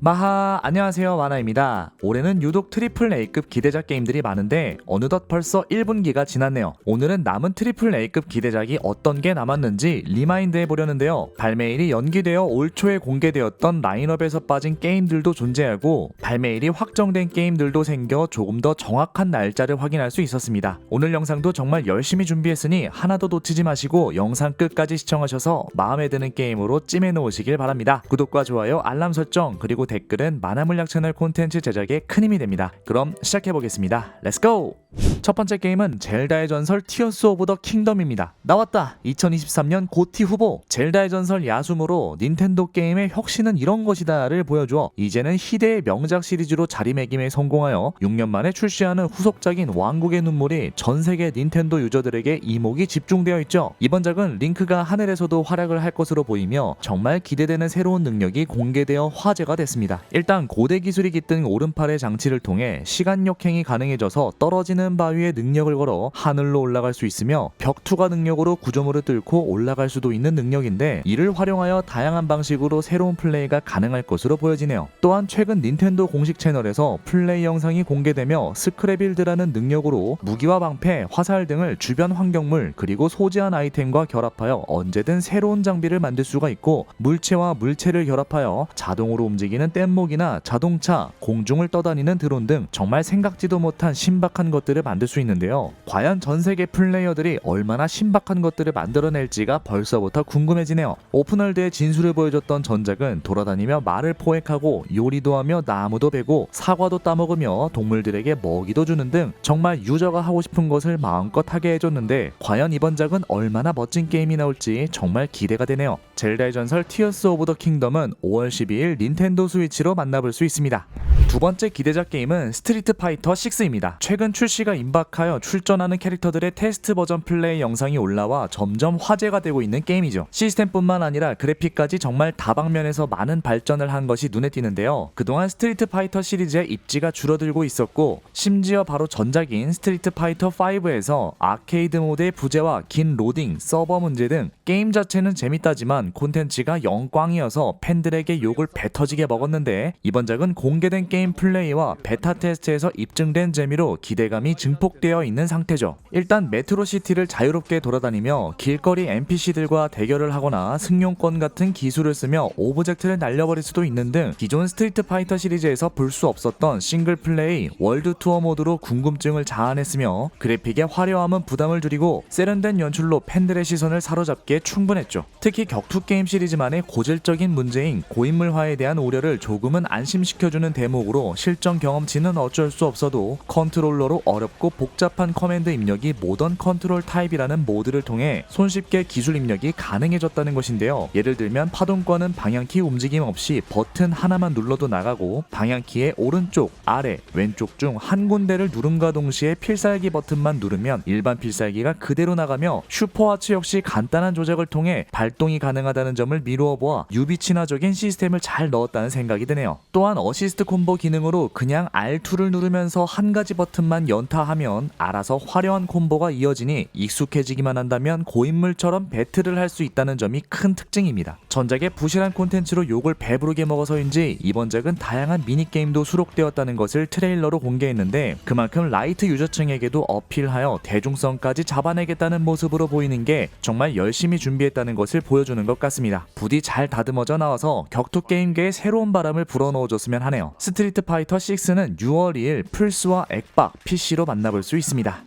마하 안녕하세요 와나입니다. 올해는 유독 트리플 A급 기대작 게임들이 많은데 어느덧 벌써 1분기가 지났네요. 오늘은 남은 트리플 A급 기대작이 어떤 게 남았는지 리마인드 해보려는데요. 발매일이 연기되어 올 초에 공개되었던 라인업에서 빠진 게임들도 존재하고 발매일이 확정된 게임들도 생겨 조금 더 정확한 날짜를 확인할 수 있었습니다. 오늘 영상도 정말 열심히 준비했으니 하나도 놓치지 마시고 영상 끝까지 시청하셔서 마음에 드는 게임으로 찜해 놓으시길 바랍니다. 구독과 좋아요, 알람 설정 그리고 댓글은 만화물약 채널 콘텐츠 제작에 큰 힘이 됩니다. 그럼 시작해 보겠습니다. 렛츠고! 첫 번째 게임은 젤다의 전설 티어스 오브 더 킹덤입니다. 나왔다. 2023년 고티 후보 젤다의 전설 야숨으로 닌텐도 게임의 혁신은 이런 것이다를 보여주어 이제는 희대의 명작 시리즈로 자리매김에 성공하여 6년 만에 출시하는 후속작인 왕국의 눈물이 전 세계 닌텐도 유저들에게 이목이 집중되어 있죠. 이번 작은 링크가 하늘에서도 활약을 할 것으로 보이며 정말 기대되는 새로운 능력이 공개되어 화제가 됐습니다. 일단 고대 기술이 깃든 오른팔의 장치를 통해 시간 역행이 가능해져서 떨어 지는 바위에 능력을 걸어 하늘로 올라갈 수 있으며 벽투가 능력으로 구조물을 뚫고 올라갈 수도 있는 능력인데 이를 활용하여 다양한 방식으로 새로운 플레이가 가능할 것으로 보여지네요. 또한 최근 닌텐도 공식 채널에서 플레이 영상이 공개되며 스크래빌드라는 능력으로 무기와 방패, 화살 등을 주변 환경물 그리고 소지한 아이템과 결합하여 언제든 새로운 장비를 만들 수가 있고 물체와 물체를 결합하여 자동으로 움직이는 뗏목이나 자동차, 공중을 떠다니는 드론 등 정말 생각지도 못한 신박한 것들 을 만들 수 있는데요. 과연 전 세계 플레이어들이 얼마나 신박한 것들을 만들어낼지가 벌써부터 궁금해지네요. 오픈월드의 진수를 보여줬던 전작은 돌아다니며 말을 포획하고 요리도 하며 나무도 베고 사과도 따먹으며 동물들에게 먹이도 주는 등 정말 유저가 하고 싶은 것을 마음껏 하게 해줬는데 과연 이번 작은 얼마나 멋진 게임이 나올지 정말 기대가 되네요. 젤다의 전설 티어스 오브 더 킹덤은 5월 12일 닌텐도 스위치로 만나볼 수 있습니다. 두 번째 기대작 게임은 스트리트 파이터 6입니다. 최근 출시가 임박하여 출전하는 캐릭터들의 테스트 버전 플레이 영상이 올라와 점점 화제가 되고 있는 게임이죠. 시스템뿐만 아니라 그래픽까지 정말 다방면에서 많은 발전을 한 것이 눈에 띄는데요. 그동안 스트리트 파이터 시리즈의 입지가 줄어들고 있었고 심지어 바로 전작인 스트리트 파이터 5에서 아케이드 모드의 부재와 긴 로딩, 서버 문제 등 게임 자체는 재밌다지만 콘텐츠가 영광이어서 팬들에게 욕을 배터지게 먹었는데 이번 작은 공개된 게임 플레이와 베타 테스트에서 입증된 재미로 기대감이 증폭되어 있는 상태죠. 일단 메트로시티를 자유롭게 돌아다니며 길거리 NPC들과 대결을 하거나 승용권 같은 기술을 쓰며 오브젝트를 날려버릴 수도 있는 등 기존 스트리트 파이터 시리즈에서 볼 수 없었던 싱글 플레이 월드 투어 모드로 궁금증을 자아냈으며 그래픽의 화려함은 부담을 줄이고 세련된 연출로 팬들의 시선을 사로잡기에 충분했죠. 특히 격투 게임 시리즈만의 고질적인 문제인 고인물화에 대한 우려를 조금은 안심시켜주는 대목 으로 실전 경험치는 어쩔 수 없어도 컨트롤러로 어렵고 복잡한 커맨드 입력이 모던 컨트롤 타입이라는 모드를 통해 손쉽게 기술 입력이 가능해졌다는 것인데요. 예를 들면 파동권은 방향키 움직임 없이 버튼 하나만 눌러도 나가고 방향키의 오른쪽, 아래, 왼쪽 중 한 군데를 누름과 동시에 필살기 버튼만 누르면 일반 필살기가 그대로 나가며 슈퍼와츠 역시 간단한 조작을 통해 발동이 가능하다는 점을 미루어 보아 유비 친화적인 시스템을 잘 넣었다는 생각이 드네요. 또한 어시스트 콤보 기능으로 그냥 R2를 누르면서 한 가지 버튼만 연타하면 알아서 화려한 콤보가 이어지니 익숙해지기만 한다면 고인물처럼 배틀을 할 수 있다는 점이 큰 특징입니다. 전작의 부실한 콘텐츠로 욕을 배부르게 먹어서인지 이번 작은 다양한 미니게임도 수록되었다는 것을 트레일러로 공개했는데 그만큼 라이트 유저층에게도 어필하여 대중성까지 잡아내겠다는 모습으로 보이는 게 정말 열심히 준비했다는 것을 보여주는 것 같습니다. 부디 잘 다듬어져 나와서 격투 게임계에 새로운 바람을 불어넣어줬으면 하네요. 스트리 트 파이터 6는 6월 2일 플스와 엑박, PC로 만나볼 수 있습니다.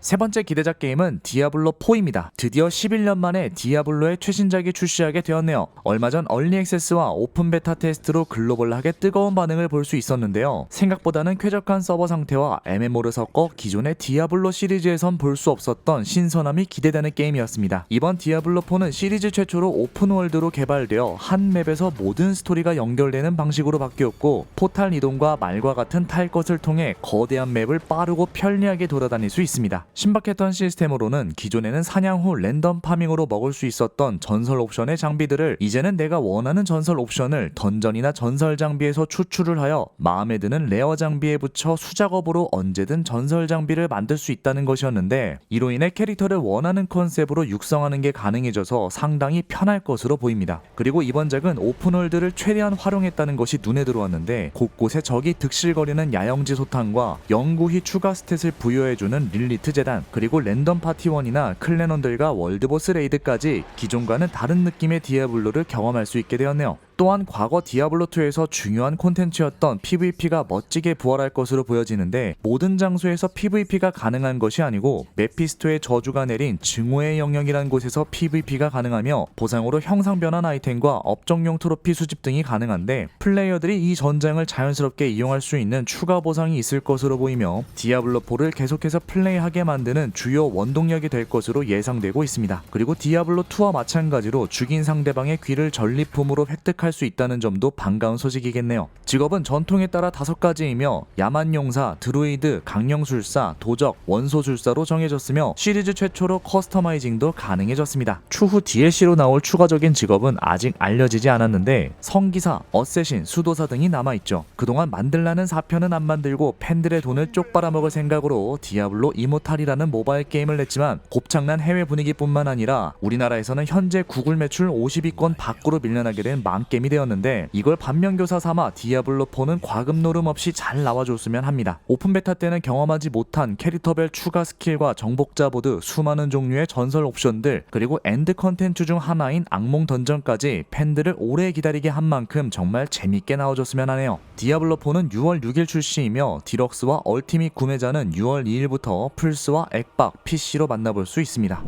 세 번째 기대작 게임은 디아블로 4입니다. 드디어 11년 만에 디아블로의 최신작이 출시하게 되었네요. 얼마 전 얼리 액세스와 오픈 베타 테스트로 글로벌하게 뜨거운 반응을 볼 수 있었는데요. 생각보다는 쾌적한 서버 상태와 MMO를 섞어 기존의 디아블로 시리즈에선 볼 수 없었던 신선함이 기대되는 게임이었습니다. 이번 디아블로 4는 시리즈 최초로 오픈월드로 개발되어 한 맵에서 모든 스토리가 연결되는 방식으로 바뀌었고 포탈 이동과 말과 같은 탈 것을 통해 거대한 맵을 빠르고 편리하게 돌아다닐 수 있습니다. 신박했던 시스템으로는 기존에는 사냥 후 랜덤 파밍으로 먹을 수 있었던 전설 옵션의 장비들을 이제는 내가 원하는 전설 옵션을 던전이나 전설 장비에서 추출을 하여 마음에 드는 레어 장비에 붙여 수작업으로 언제든 전설 장비를 만들 수 있다는 것이었는데 이로 인해 캐릭터를 원하는 컨셉으로 육성하는 게 가능해져서 상당히 편할 것으로 보입니다. 그리고 이번 작은 오픈월드를 최대한 활용했다는 것이 눈에 들어왔는데 곳곳에 적이 득실거리는 야영지 소탕과 영구히 추가 스탯을 부여해주는 릴리트 재단 그리고 랜덤 파티원이나 클랜원들과 월드보스 레이드까지 기존과는 다른 느낌의 디아블로를 경험할 수 있게 되었네요. 또한 과거 디아블로2에서 중요한 콘텐츠였던 PVP가 멋지게 부활할 것으로 보여지는데 모든 장소에서 PVP가 가능한 것이 아니고 메피스토의 저주가 내린 증오의 영역이란 곳에서 PVP가 가능하며 보상으로 형상 변환 아이템과 업종용 트로피 수집 등이 가능한데 플레이어들이 이 전장을 자연스럽게 이용할 수 있는 추가 보상이 있을 것으로 보이며 디아블로4를 계속해서 플레이하게 만드는 주요 원동력이 될 것으로 예상되고 있습니다. 그리고 디아블로2와 마찬가지로 죽인 상대방의 귀를 전리품으로 획득할 수 있다는 점도 반가운 소식이겠네요. 직업은 전통에 따라 다섯 가지이며 야만용사, 드루이드, 강령술사, 도적, 원소술사로 정해졌으며 시리즈 최초로 커스터마이징도 가능해졌습니다. 추후 DLC로 나올 추가적인 직업은 아직 알려지지 않았는데 성기사, 어쌔신, 수도사 등이 남아있죠. 그동안 만들라는 사편은 안 만들고 팬들의 돈을 쪽 빨아먹을 생각으로 디아블로 이모탈이라는 모바일 게임을 냈지만 곱창난 해외 분위기뿐만 아니라 우리나라에서는 현재 구글 매출 50위권 밖으로 밀려나게 된 망게임 이 되었는데 이걸 반면교사 삼아 디아블로4는 과금 노름 없이 잘 나와줬으면 합니다. 오픈 베타 때는 경험하지 못한 캐릭터별 추가 스킬과 정복자 보드, 수많은 종류의 전설 옵션들 그리고 엔드 컨텐츠 중 하나인 악몽 던전까지 팬들을 오래 기다리게 한 만큼 정말 재밌게 나와줬으면 하네요. 디아블로4는 6월 6일 출시이며 디럭스와 얼티밋 구매자는 6월 2일부터 플스와 엑박, PC로 만나볼 수 있습니다.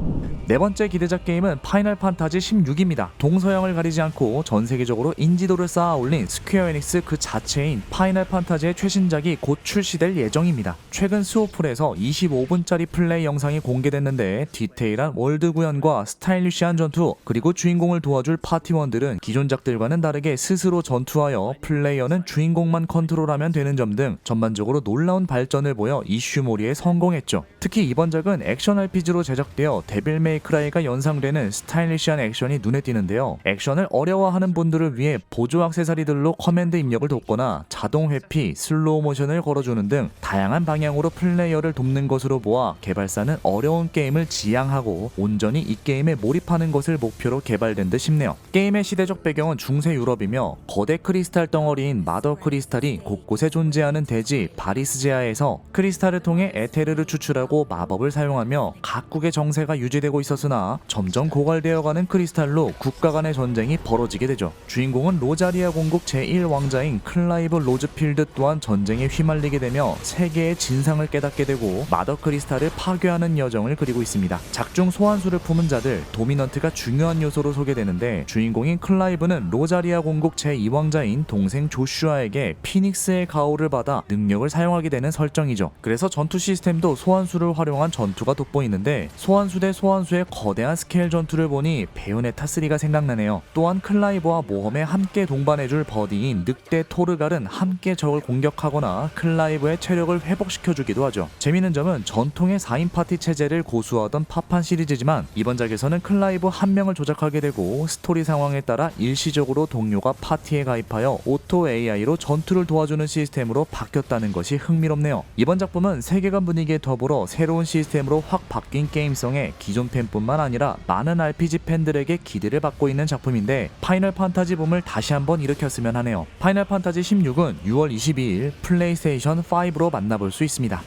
네 번째 기대작 게임은 파이널 판타지 16입니다. 동서양을 가리지 않고 전 세계적으로 인지도를 쌓아 올린 스퀘어 에닉스 그 자체인 파이널 판타지의 최신작이 곧 출시될 예정입니다. 최근 스오플에서 25분짜리 플레이 영상이 공개됐는데 디테일한 월드 구현과 스타일리시한 전투 그리고 주인공을 도와줄 파티원들은 기존작들과는 다르게 스스로 전투하여 플레이어는 주인공만 컨트롤하면 되는 점 등 전반적으로 놀라운 발전을 보여 이슈몰이에 성공했죠. 특히 이번 작은 액션 RPG로 제작되어 데빌 메이크라이가 연상되는 스타일리시한 액션이 눈에 띄는데요. 액션을 어려워하는 분들을 위해 보조 액세서리들로 커맨드 입력을 돕거나 자동 회피, 슬로우 모션을 걸어주는 등 다양한 방향으로 플레이어를 돕는 것으로 보아 개발사는 어려운 게임을 지향하고 온전히 이 게임에 몰입하는 것을 목표로 개발된 듯 싶네요. 게임의 시대적 배경은 중세 유럽이며 거대 크리스탈 덩어리인 마더 크리스탈이 곳곳에 존재하는 대지 바리스제아에서 크리스탈을 통해 에테르를 추출하고 마법을 사용하며 각국의 정세가 유지되고 있었으나 점점 고갈되어가는 크리스탈로 국가 간의 전쟁이 벌어지게 되죠. 주인공은 로자리아 공국 제1왕자인 클라이브 로즈필드 또한 전쟁에 휘말리게 되며 세계의 진상을 깨닫게 되고 마더 크리스탈을 파괴하는 여정을 그리고 있습니다. 작중 소환수를 품은 자들 도미넌트가 중요한 요소로 소개되는데 주인공인 클라이브는 로자리아 공국 제2왕자인 동생 조슈아에게 피닉스의 가오를 받아 능력을 사용하게 되는 설정이죠. 그래서 전투 시스템도 소환수를 활용한 전투가 돋보이는데 소환수 대 소환수의 거대한 스케일 전투를 보니 베요네타 3가 생각나네요. 또한 클라이브와 모 험에 함께 동반해줄 버디인 늑대 토르갈은 함께 적을 공격하거나 클라이브의 체력을 회복시켜주기도 하죠. 재미있는 점은 전통의 4인 파티 체제를 고수하던 파판 시리즈지만 이번 작에서는 클라이브 한 명을 조작하게 되고 스토리 상황에 따라 일시적으로 동료가 파티에 가입하여 오토 AI로 전투를 도와주는 시스템으로 바뀌었다는 것이 흥미롭네요. 이번 작품은 세계관 분위기에 더불어 새로운 시스템으로 확 바뀐 게임성에 기존 팬뿐만 아니라 많은 RPG 팬들에게 기대를 받고 있는 작품인데 파이널 판타지 붐을 다시 한번 일으켰으면 하네요. 파이널 판타지 16은 6월 22일 플레이스테이션 5로 만나볼 수 있습니다.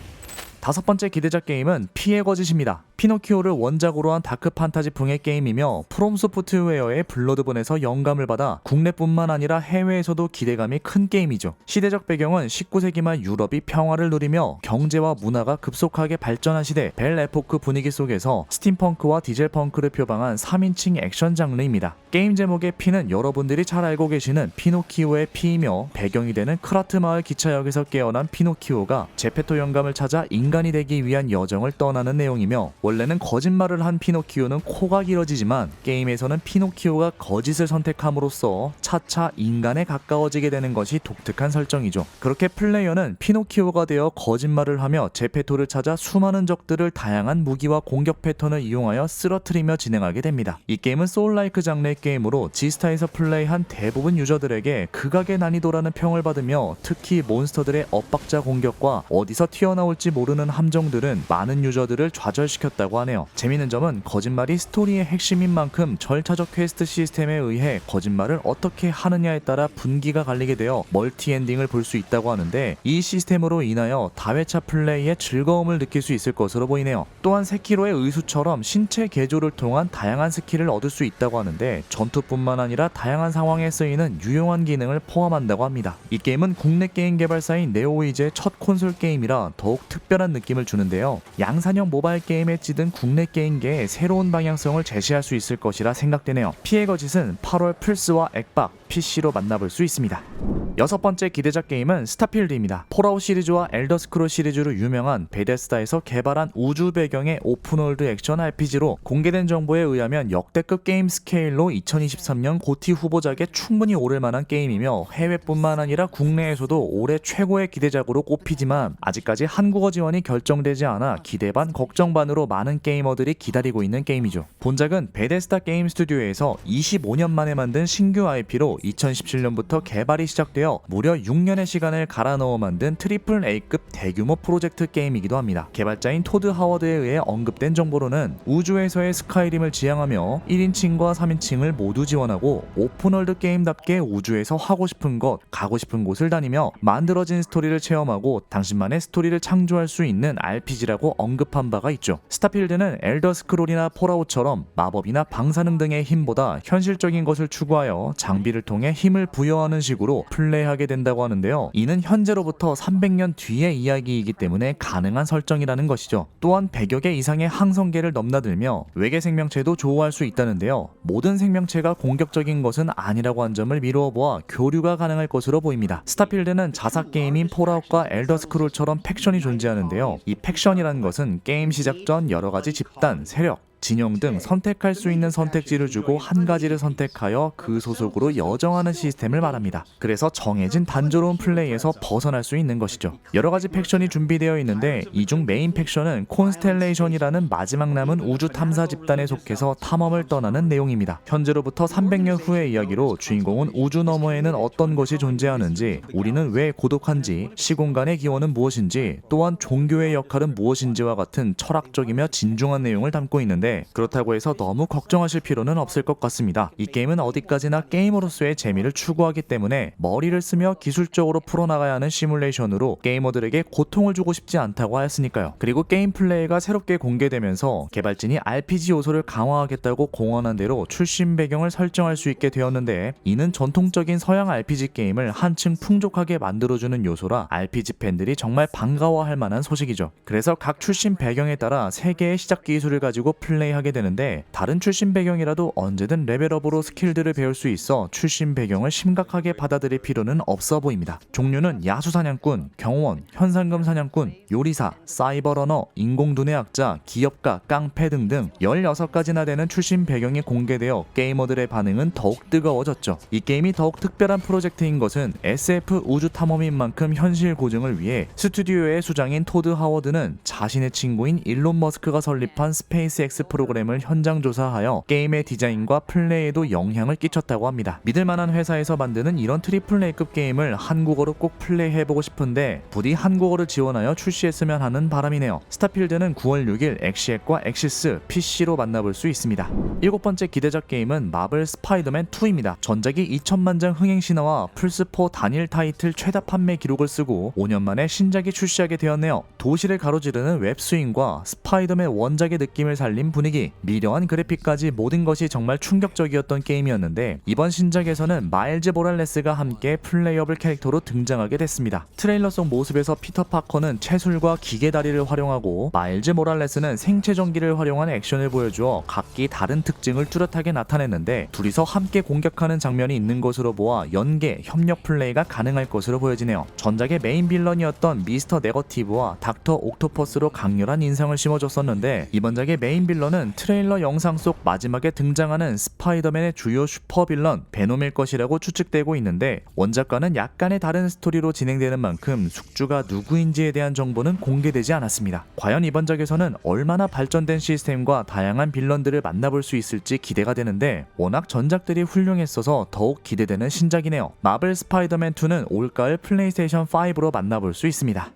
다섯 번째 기대작 게임은 피해 거짓입니다. 피노키오를 원작으로 한 다크 판타지풍의 게임이며 프롬 소프트웨어의 블러드본에서 영감을 받아 국내뿐만 아니라 해외에서도 기대감이 큰 게임이죠. 시대적 배경은 19세기 말 유럽이 평화를 누리며 경제와 문화가 급속하게 발전한 시대 벨 에포크 분위기 속에서 스팀펑크와 디젤펑크를 표방한 3인칭 액션 장르입니다. 게임 제목의 피는 여러분들이 잘 알고 계시는 피노키오의 피이며 배경이 되는 크라트 마을 기차역에서 깨어난 피노키오가 제페토 영감을 찾아 인간이 되기 위한 여정을 떠나는 내용이며 원래 원래는 거짓말을 한 피노키오는 코가 길어지지만 게임에서는 피노키오가 거짓을 선택함으로써 차차 인간에 가까워지게 되는 것이 독특한 설정이죠. 그렇게 플레이어는 피노키오가 되어 거짓말을 하며 제페토를 찾아 수많은 적들을 다양한 무기와 공격 패턴을 이용하여 쓰러뜨리며 진행하게 됩니다. 이 게임은 소울라이크 장르의 게임으로 지스타에서 플레이한 대부분 유저들에게 극악의 난이도라는 평을 받으며 특히 몬스터들의 엇박자 공격과 어디서 튀어나올지 모르는 함정들은 많은 유저들을 좌절시켰다 고 하네요. 재밌는 점은 거짓말이 스토리의 핵심인 만큼 절차적 퀘스트 시스템에 의해 거짓말을 어떻게 하느냐에 따라 분기가 갈리게 되어 멀티 엔딩을 볼 수 있다고 하는데 이 시스템으로 인하여 다회차 플레이에 즐거움을 느낄 수 있을 것으로 보이네요. 또한 세키로의 의수처럼 신체 개조를 통한 다양한 스킬을 얻을 수 있다고 하는데 전투뿐만 아니라 다양한 상황에 쓰이는 유용한 기능을 포함한다고 합니다. 이 게임은 국내 게임 개발사인 네오이즈의 첫 콘솔 게임이라 더욱 특별한 느낌을 주는데요. 양산형 모바일 게임 에 찌든 국내 게임계에 새로운 방향성을 제시할 수 있을 것이라 생각되네요. 피해 거짓은 8월 플스와 액박, PC로 만나볼 수 있습니다. 여섯 번째 기대작 게임은 스타필드입니다. 폴아웃 시리즈와 엘더 스크롤 시리즈로 유명한 베데스다에서 개발한 우주 배경의 오픈월드 액션 RPG로 공개된 정보에 의하면 역대급 게임 스케일로 2023년 고티 후보작에 충분히 오를 만한 게임이며 해외뿐만 아니라 국내에서도 올해 최고의 기대작으로 꼽히지만 아직까지 한국어 지원이 결정되지 않아 기대 반 걱정 반으로 많은 게이머들이 기다리고 있는 게임이죠. 본작은 베데스다 게임 스튜디오에서 25년 만에 만든 신규 IP로 2017년부터 개발이 시작되어 무려 6년의 시간을 갈아 넣어 만든 트리플 A급 대규모 프로젝트 게임이기도 합니다. 개발자인 토드 하워드에 의해 언급된 정보로는 우주에서의 스카이림을 지향하며 1인칭과 3인칭을 모두 지원하고 오픈월드 게임답게 우주에서 하고 싶은 것, 가고 싶은 곳을 다니며 만들어진 스토리를 체험하고 당신만의 스토리를 창조할 수 있는 RPG라고 언급한 바가 있죠. 스타필드는 엘더 스크롤이나 폴아웃처럼 마법이나 방사능 등의 힘보다 현실적인 것을 추구하여 장비를 통해 힘을 부여하는 식으로 플레이 하게 된다고 하는데요. 이는 현재로부터 300년 뒤의 이야기이기 때문에 가능한 설정이라는 것이죠. 또한 100여 개 이상의 항성계를 넘나들며 외계 생명체도 조우할 수 있다는데요. 모든 생명체가 공격적인 것은 아니라고 한 점을 미루어 보아 교류가 가능할 것으로 보입니다. 스타필드는 자사 게임인 폴아웃과 엘더 스크롤처럼 팩션이 존재하는데요. 이 팩션이라는 것은 게임 시작 전 여러 가지 집단, 세력, 진영 등 선택할 수 있는 선택지를 주고 한 가지를 선택하여 그 소속으로 여정하는 시스템을 말합니다. 그래서 정해진 단조로운 플레이에서 벗어날 수 있는 것이죠. 여러 가지 팩션이 준비되어 있는데 이 중 메인 팩션은 콘스텔레이션이라는 마지막 남은 우주 탐사 집단에 속해서 탐험을 떠나는 내용입니다. 현재로부터 300년 후의 이야기로 주인공은 우주 너머에는 어떤 것이 존재하는지, 우리는 왜 고독한지, 시공간의 기원은 무엇인지, 또한 종교의 역할은 무엇인지와 같은 철학적이며 진중한 내용을 담고 있는데 그렇다고 해서 너무 걱정하실 필요는 없을 것 같습니다. 이 게임은 어디까지나 게이머로서의 재미를 추구하기 때문에 머리를 쓰며 기술적으로 풀어나가야 하는 시뮬레이션으로 게이머들에게 고통을 주고 싶지 않다고 하였으니까요. 그리고 게임 플레이가 새롭게 공개되면서 개발진이 RPG 요소를 강화하겠다고 공언한 대로 출신 배경을 설정할 수 있게 되었는데 이는 전통적인 서양 RPG 게임을 한층 풍족하게 만들어주는 요소라 RPG 팬들이 정말 반가워할 만한 소식이죠. 그래서 각 출신 배경에 따라 세 개의 시작 기술을 가지고 플레이 하게 되는데 다른 출신 배경이라도 언제든 레벨업으로 스킬들을 배울 수 있어 출신 배경을 심각하게 받아들일 필요는 없어 보입니다. 종류는 야수 사냥꾼, 경호원, 현상금 사냥꾼, 요리사, 사이버러너, 인공두뇌 학자, 기업가, 깡패 등등 16가지나 되는 출신 배경이 공개되어 게이머들의 반응은 더욱 뜨거워졌죠. 이 게임이 더욱 특별한 프로젝트인 것은 SF 우주 탐험인 만큼 현실 고증을 위해 스튜디오의 수장인 토드 하워드는 자신의 친구인 일론 머스크가 설립한 스페이스X 프로그램을 현장 조사하여 게임의 디자인과 플레이에도 영향을 끼쳤다고 합니다. 믿을 만한 회사에서 만드는 이런 트리플 A급 게임을 한국어로 꼭 플레이해보고 싶은데 부디 한국어를 지원하여 출시했으면 하는 바람이네요. 스타필드는 9월 6일 엑시엑과 엑시스, PC로 만나볼 수 있습니다. 일곱 번째 기대작 게임은 마블 스파이더맨 2입니다. 전작이 2천만 장 흥행 신화와 플스4 단일 타이틀 최다 판매 기록을 쓰고 5년 만에 신작이 출시하게 되었네요. 도시를 가로지르는 웹스윙과 스파이더맨 원작의 느낌을 살린 분위기, 미려한 그래픽까지 모든 것이 정말 충격적이었던 게임이었는데 이번 신작에서는 마일즈 모랄레스가 함께 플레이어블 캐릭터로 등장하게 됐습니다. 트레일러 속 모습에서 피터 파커는 채술과 기계 다리를 활용하고 마일즈 모랄레스는 생체 전기를 활용한 액션을 보여주어 각기 다른 특징을 뚜렷하게 나타냈는데 둘이서 함께 공격하는 장면이 있는 것으로 보아 연계, 협력 플레이가 가능할 것으로 보여지네요. 전작의 메인 빌런이었던 미스터 네거티브와 닥터 옥토퍼스로 강렬한 인상을 심어줬었는데 이번 작의 메인 빌런 은 트레일러 영상 속 마지막에 등장하는 스파이더맨의 주요 슈퍼 빌런 베놈일 것이라고 추측되고 있는데 원작과는 약간의 다른 스토리로 진행되는 만큼 숙주가 누구인지에 대한 정보는 공개되지 않았습니다. 과연 이번 작에서는 얼마나 발전된 시스템과 다양한 빌런들을 만나볼 수 있을지 기대가 되는데 워낙 전작들이 훌륭했어서 더욱 기대되는 신작이네요. 마블 스파이더맨 2는 올가을 플레이스테이션 5로 만나볼 수 있습니다.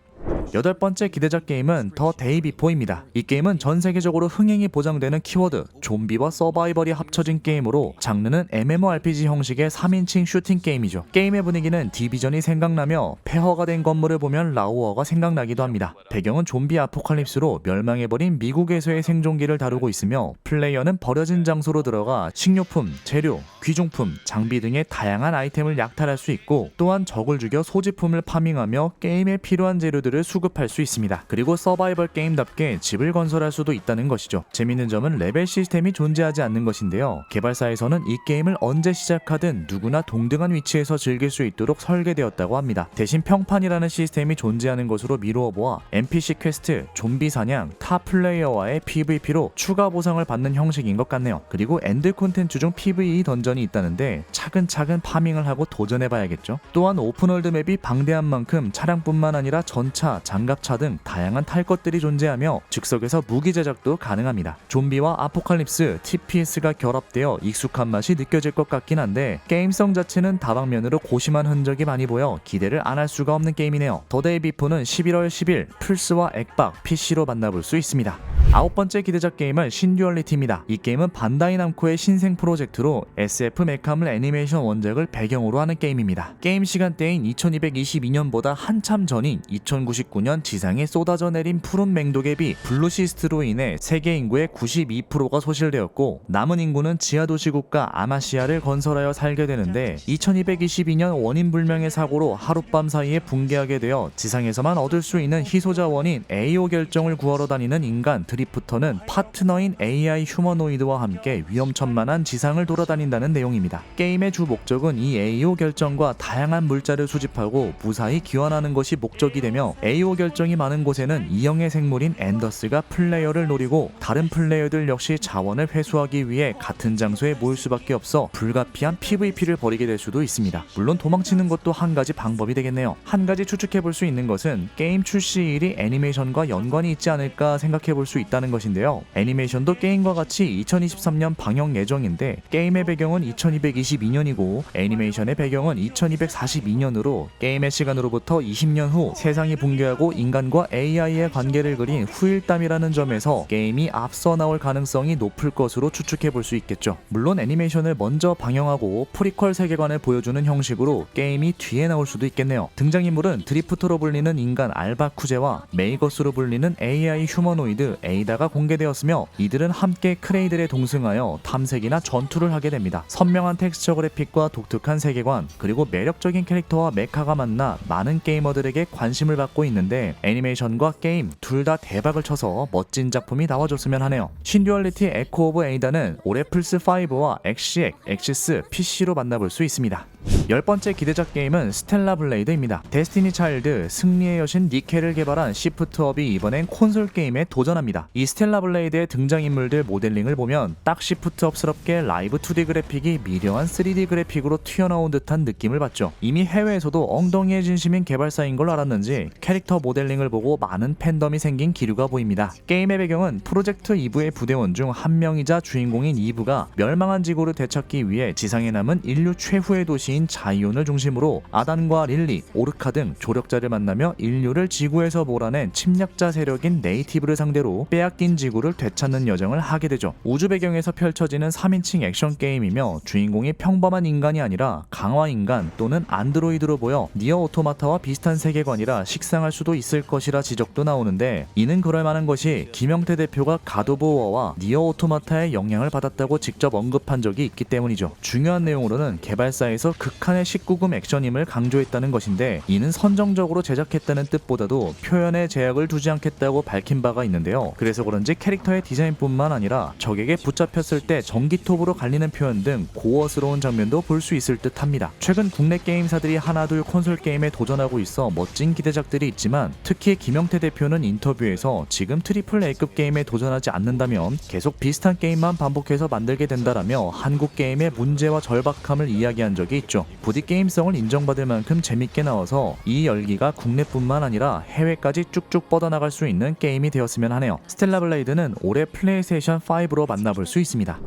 여덟 번째 기대작 게임은 더 데이 비포입니다. 이 게임은 전 세계적으로 흥행이 보장되는 키워드 좀비와 서바이벌이 합쳐진 게임으로 장르는 MMORPG 형식의 3인칭 슈팅 게임이죠. 게임의 분위기는 디비전이 생각나며 폐허가 된 건물을 보면 라우어가 생각나기도 합니다. 배경은 좀비 아포칼립스로 멸망해버린 미국에서의 생존기를 다루고 있으며 플레이어는 버려진 장소로 들어가 식료품, 재료, 귀중품, 장비 등의 다양한 아이템을 약탈할 수 있고 또한 적을 죽여 소지품을 파밍하며 게임에 필요한 재료들을 수 급할 수 있습니다. 그리고 서바이벌 게임답게 집을 건설할 수도 있다는 것이죠. 재밌는 점은 레벨 시스템이 존재하지 않는 것인데요. 개발사에서는 이 게임을 언제 시작하든 누구나 동등한 위치에서 즐길 수 있도록 설계되었다고 합니다. 대신 평판이라는 시스템이 존재하는 것으로 미루어 보아 NPC 퀘스트, 좀비 사냥, 타 플레이어와의 PVP로 추가 보상을 받는 형식인 것 같네요. 그리고 엔드 콘텐츠 중 PVE 던전이 있다는데 차근차근 파밍을 하고 도전해봐야겠죠. 또한 오픈월드 맵이 방대한 만큼 차량뿐만 아니라 전차, 장갑차 등 다양한 탈 것들이 존재하며 즉석에서 무기 제작도 가능합니다. 좀비와 아포칼립스, TPS가 결합되어 익숙한 맛이 느껴질 것 같긴 한데 게임성 자체는 다방면으로 고심한 흔적이 많이 보여 기대를 안 할 수가 없는 게임이네요. 더데이 비포는 11월 10일 플스와 엑박, PC로 만나볼 수 있습니다. 아홉 번째 기대작 게임은 신듀얼리티입니다. 이 게임은 반다이 남코의 신생 프로젝트로 SF 메카물 애니메이션 원작을 배경으로 하는 게임입니다. 게임 시간대인 2222년보다 한참 전인 2099년 지상에 쏟아져 내린 푸른 맹독의 블루시스트로 인해 세계 인구의 92%가 소실되었고 남은 인구는 지하도시 국가 아마시아를 건설하여 살게 되는데 2222년 원인 불명의 사고로 하룻밤 사이에 붕괴하게 되어 지상에서만 얻을 수 있는 희소자원인 AO 결정을 구하러 다니는 인간 드리프터는 파트너인 AI 휴머노이드와 함께 위험천만한 지상을 돌아다닌다는 내용입니다. 게임의 주 목적은 이 AO 결정과 다양한 물자를 수집하고 무사히 귀환하는 것이 목적이 되며 AO 결정이 많은 곳에는 이형의 생물인 앤더스가 플레이어를 노리고 다른 플레이어들 역시 자원을 회수하기 위해 같은 장소에 모일 수밖에 없어 불가피한 PVP를 벌이게 될 수도 있습니다. 물론 도망치는 것도 한 가지 방법이 되겠네요. 한 가지 추측해 볼 수 있는 것은 게임 출시일이 애니메이션과 연관이 있지 않을까 생각해 볼 수 있다는 것인데요. 애니메이션도 게임과 같이 2023년 방영 예정인데 게임의 배경은 2222년이고 애니메이션의 배경은 2242년으로 게임의 시간으로부터 20년 후 세상이 붕괴 하고 인간과 AI의 관계를 그린 후일담이라는 점에서 게임이 앞서 나올 가능성이 높을 것으로 추측해 볼 수 있겠죠. 물론 애니메이션을 먼저 방영하고 프리퀄 세계관을 보여주는 형식으로 게임이 뒤에 나올 수도 있겠네요. 등장인물은 드리프터로 불리는 인간 알바쿠제와 메이거스로 불리는 AI 휴머노이드 에이다가 공개되었으며 이들은 함께 크레이들에 동승하여 탐색이나 전투를 하게 됩니다. 선명한 텍스처 그래픽과 독특한 세계관 그리고 매력적인 캐릭터와 메카가 만나 많은 게이머들에게 관심을 받고 있는 데 애니메이션과 게임 둘 다 대박을 쳐서 멋진 작품이 나와줬으면 하네요. 신듀얼리티 에코 오브 에이다는 올해 플스5와 엑시엑, 엑시스, PC로 만나볼 수 있습니다. 열 번째 기대작 게임은 스텔라 블레이드입니다. 데스티니 차일드, 승리의 여신 니케를 개발한 시프트업이 이번엔 콘솔 게임에 도전합니다. 이 스텔라 블레이드의 등장인물들 모델링을 보면 딱 시프트업스럽게 라이브 2D 그래픽이 미려한 3D 그래픽으로 튀어나온 듯한 느낌을 받죠. 이미 해외에서도 엉덩이의 진심인 개발사인 걸 알았는지 캐릭터 모델링을 보고 많은 팬덤이 생긴 기류가 보입니다. 게임의 배경은 프로젝트 이브의 부대원 중 한 명이자 주인공인 이브가 멸망한 지구를 되찾기 위해 지상에 남은 인류 최후의 도시 인 자이온을 중심으로 아단과 릴리, 오르카 등 조력자를 만나며 인류를 지구에서 몰아낸 침략자 세력인 네이티브를 상대로 빼앗긴 지구를 되찾는 여정을 하게 되죠. 우주 배경에서 펼쳐지는 3인칭 액션 게임이며 주인공이 평범한 인간이 아니라 강화 인간 또는 안드로이드로 보여 니어 오토마타와 비슷한 세계관이라 식상할 수도 있을 것이라 지적도 나오는데 이는 그럴 만한 것이 김영태 대표가 가도보어와 니어 오토마타의 영향을 받았다고 직접 언급한 적이 있기 때문이죠. 중요한 내용으로는 개발사에서 극한의 19금 액션임을 강조했다는 것인데 이는 선정적으로 제작했다는 뜻보다도 표현에 제약을 두지 않겠다고 밝힌 바가 있는데요. 그래서 그런지 캐릭터의 디자인뿐만 아니라 적에게 붙잡혔을 때 전기톱으로 갈리는 표현 등 고어스러운 장면도 볼 수 있을 듯 합니다. 최근 국내 게임사들이 하나둘 콘솔 게임에 도전하고 있어 멋진 기대작들이 있지만 특히 김영태 대표는 인터뷰에서 지금 트리플 A급 게임에 도전하지 않는다면 계속 비슷한 게임만 반복해서 만들게 된다라며 한국 게임의 문제와 절박함을 이야기한 적이 있죠. 부디 게임성을 인정받을 만큼 재밌게 나와서 이 열기가 국내뿐만 아니라 해외까지 쭉쭉 뻗어나갈 수 있는 게임이 되었으면 하네요. 스텔라 블레이드는 올해 플레이스테이션 5로 만나볼 수 있습니다.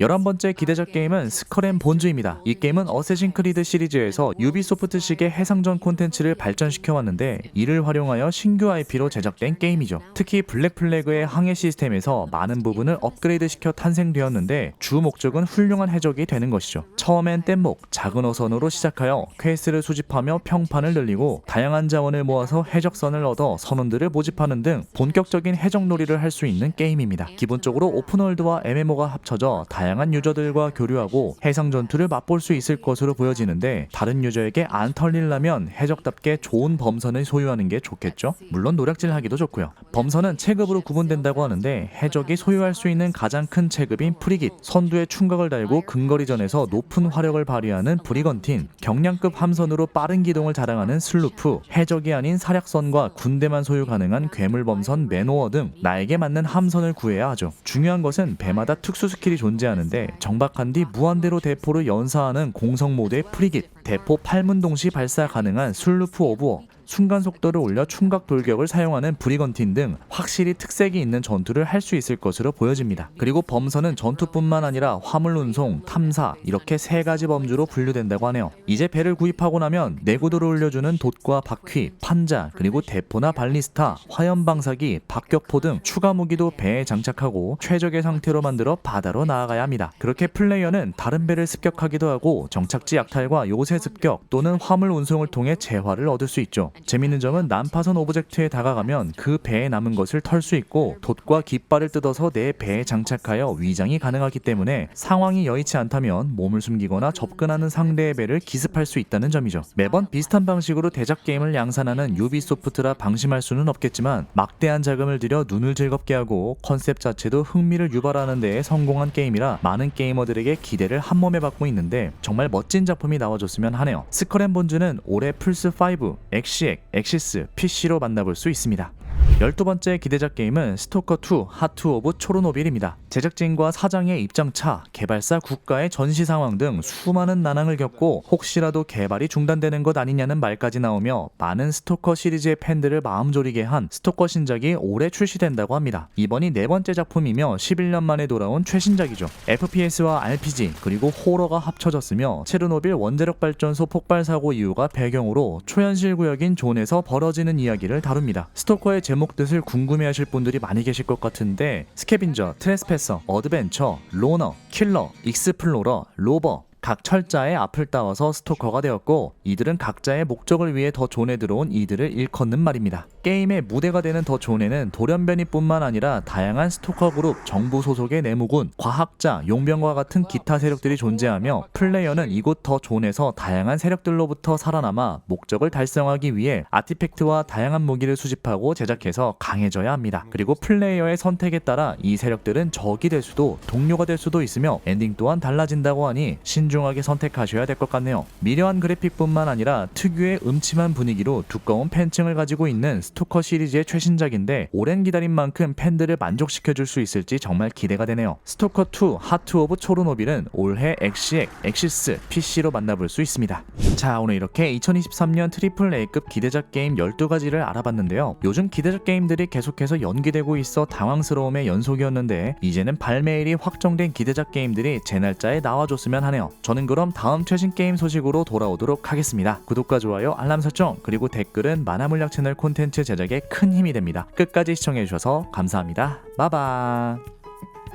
11번째 기대작 게임은 스컬앤 본즈입니다. 이 게임은 어쌔신 크리드 시리즈에서 유비소프트식의 해상전 콘텐츠를 발전시켜 왔는데 이를 활용하여 신규 IP로 제작된 게임이죠. 특히 블랙 플래그의 항해 시스템에서 많은 부분을 업그레이드 시켜 탄생되었는데 주 목적은 훌륭한 해적이 되는 것이죠. 처음엔 뗏목, 작은 어선으로 시작하여 퀘스트를 수집하며 평판을 늘리고 다양한 자원을 모아서 해적선을 얻어 선원들을 모집하는 등 본격적인 해적놀이를 할 수 있는 게임입니다. 기본적으로 오픈월드와 MMO가 합쳐져 다양한 유저들과 교류하고 해상 전투를 맛볼 수 있을 것으로 보여지는데 다른 유저에게 안 털리려면 해적답게 좋은 범선을 소유하는 게 좋겠죠. 물론 노략질 하기도 좋고요. 범선은 체급으로 구분된다고 하는데 해적이 소유할 수 있는 가장 큰 체급인 프리깃, 선두에 충각을 달고 근거리전에서 높은 화력을 발휘하는 브리 건틴, 경량급 함선으로 빠른 기동을 자랑하는 슬루프, 해적이 아닌 사략선과 군대만 소유 가능한 괴물범선 매노어 등 나에게 맞는 함선을 구해야 하죠. 중요한 것은 배마다 특수 스킬이 존재하는데 정박한 뒤 무한대로 대포를 연사하는 공성 모드의 프리깃, 대포 8문 동시 발사 가능한 슬루프 오브워, 순간 속도를 올려 충각 돌격을 사용하는 브리건틴 등 확실히 특색이 있는 전투를 할 수 있을 것으로 보여집니다. 그리고 범선은 전투뿐만 아니라 화물 운송, 탐사 이렇게 세 가지 범주로 분류된다고 하네요. 이제 배를 구입하고 나면 내구도를 올려주는 돛과 바퀴, 판자 그리고 대포나 발리스타, 화염 방사기, 박격포 등 추가 무기도 배에 장착하고 최적의 상태로 만들어 바다로 나아가야 합니다. 그렇게 플레이어는 다른 배를 습격하기도 하고 정착지 약탈과 요새 습격 또는 화물 운송을 통해 재화를 얻을 수 있죠. 재밌는 점은 난파선 오브젝트에 다가가면 그 배에 남은 것을 털 수 있고 돛과 깃발을 뜯어서 내 배에 장착하여 위장이 가능하기 때문에 상황이 여의치 않다면 몸을 숨기거나 접근하는 상대의 배를 기습할 수 있다는 점이죠. 매번 비슷한 방식으로 대작 게임을 양산하는 유비소프트라 방심할 수는 없겠지만 막대한 자금을 들여 눈을 즐겁게 하고 컨셉 자체도 흥미를 유발하는 데에 성공한 게임이라 많은 게이머들에게 기대를 한몸에 받고 있는데 정말 멋진 작품이 나와줬으면 하네요. 스컬앤본즈는 올해 플스5, 엑시 엑, 엑시스, PC로 만나볼 수 있습니다. 12번째 기대작 게임은 스토커2 하트 오브 초르노빌입니다. 제작진과 사장의 입장차, 개발사 국가의 전시 상황 등 수많은 난항을 겪고 혹시라도 개발이 중단되는 것 아니냐는 말까지 나오며 많은 스토커 시리즈의 팬들을 마음 졸이게 한 스토커 신작이 올해 출시된다고 합니다. 이번이 네 번째 작품이며 11년 만에 돌아온 최신작이죠. FPS와 RPG 그리고 호러가 합쳐졌으며 체르노빌 원자력 발전소 폭발 사고 이후가 배경으로 초현실 구역인 존에서 벌어지는 이야기를 다룹니다. 스토커의 제목 뜻을 궁금해하실 분들이 많이 계실 것 같은데 스캐빈저, 트레스패서, 어드벤처, 로너, 킬러, 익스플로러, 로버 각 철자의 앞을 따와서 스토커가 되었고 이들은 각자의 목적을 위해 더 존에 들어온 이들을 일컫는 말입니다. 게임의 무대가 되는 더 존에는 돌연변이뿐만 아니라 다양한 스토커 그룹, 정부 소속의 내무군, 과학자, 용병과 같은 기타 세력들이 존재하며 플레이어는 이곳 더 존에서 다양한 세력들로부터 살아남아 목적을 달성하기 위해 아티팩트와 다양한 무기를 수집하고 제작해서 강해져야 합니다. 그리고 플레이어의 선택에 따라 이 세력들은 적이 될 수도 동료가 될 수도 있으며 엔딩 또한 달라진다고 하니 신 중하게 선택하셔야 될 것 같네요. 미려한 그래픽뿐만 아니라 특유의 음침한 분위기로 두꺼운 팬층을 가지고 있는 스토커 시리즈의 최신작인데 오랜 기다린 만큼 팬들을 만족시켜줄 수 있을지 정말 기대가 되네요. 스토커 2 하트 오브 초르노빌은 올해 엑시엑, 엑시스, PC로 만나볼 수 있습니다. 자 오늘 이렇게 2023년 트리플 A급 기대작 게임 12가지를 알아봤는데요. 요즘 기대작 게임들이 계속해서 연기되고 있어 당황스러움의 연속이었는데 이제는 발매일이 확정된 기대작 게임들이 제 날짜에 나와줬으면 하네요. 저는 그럼 다음 최신 게임 소식으로 돌아오도록 하겠습니다. 구독과 좋아요, 알람 설정, 그리고 댓글은 만화물약 채널 콘텐츠 제작에 큰 힘이 됩니다. 끝까지 시청해주셔서 감사합니다. 빠바.